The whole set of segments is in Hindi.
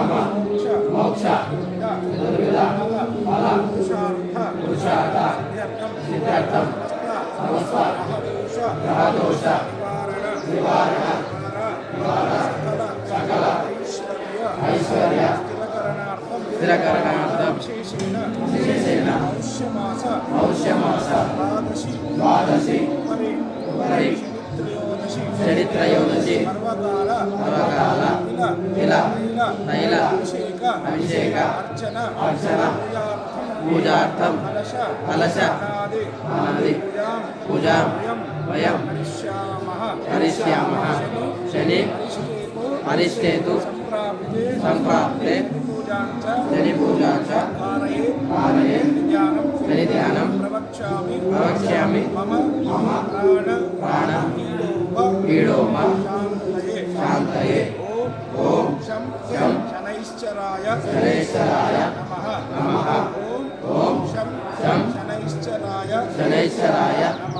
काम मोक्ष दुर्विधा फल पुरुषार्थ सिद्धार्थम समस्व ग्रहदोष निवारण निवारण सकल ऐश्वर्य स्थिरकरणार्थम विशेषेण मौष्यमास द्वादशी उपरि ಚರಿತ್ರಯೋನಿಸಿ ಸರ್ವಕಾಲ ತಿಲ ತೈಲ ಅಭಿಷೇಕ ಅರ್ಚನ ಪೂಜಾರ್ಥಂ ಕಲಶ ಅನಾದಿ ಪೂಜಾ ವಯಂ ಕರಿಷ್ಯಾಮಃ ಶನಿ ಅರಿಷ್ಟೇತು ಸಂಪ್ರಾಪ್ತೆ शनिपूजा च कारये शनिध्यानं प्रवक्ष्यामि मम प्राण प्राण पीडो शान्तये ॐ शं शनैश्चराय। शनैश्चराय। नमः। ॐ शनैश्चराय। शनैश्चराय। नमः।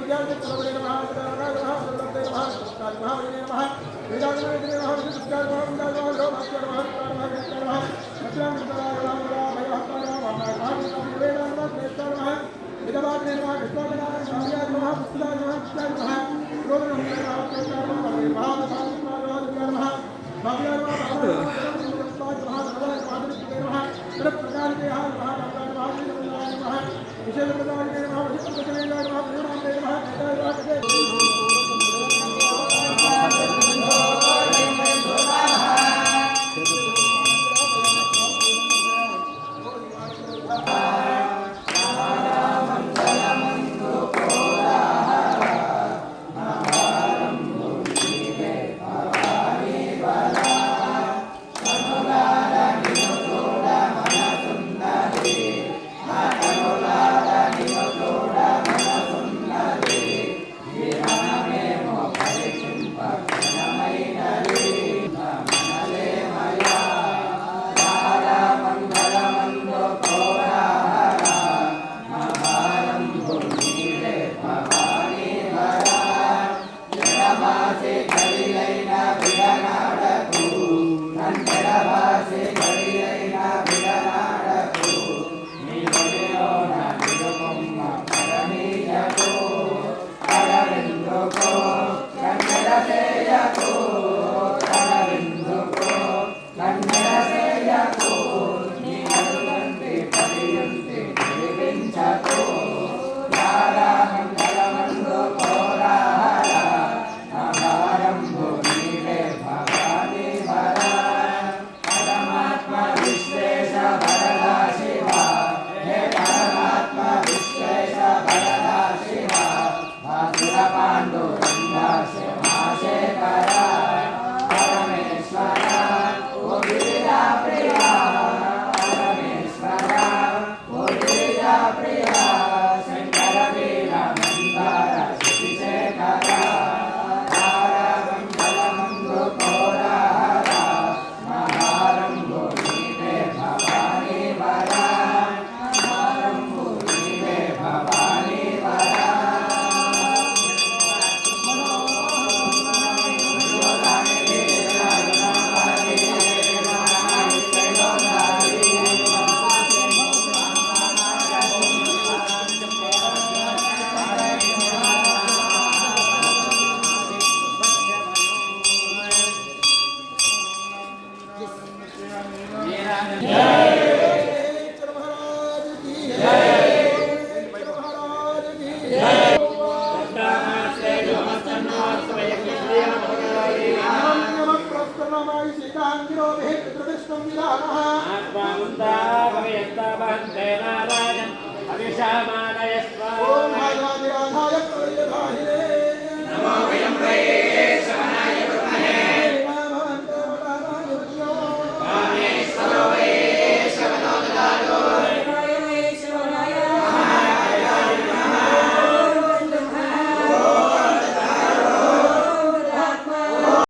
विद्यार्थी कलवरे नमः राग नमः सर्वते नमः काल नमः विने नमः वेदांग नमः विने नमः विद्यार नमः विद्यार नमः लोक नमः नमः नमः नमः नमः सत्यं नमः राम राम भय हर नमः नमः नमः वेद नमः नेत्र नमः विदवाद ने नमः विष्णु नमः शामिया नमः पुत्रा नमः पुत्रा नमः रोग नमः नमः केता नमः भाव भाव नमः नमः भाव नमः भाव नमः नमः नमः नमः नमः नमः नमः नमः नमः नमः नमः नमः नमः விஷயத்தை Amen. ఆత్మానందాభయత్త వందే నారాయణ అవిషామా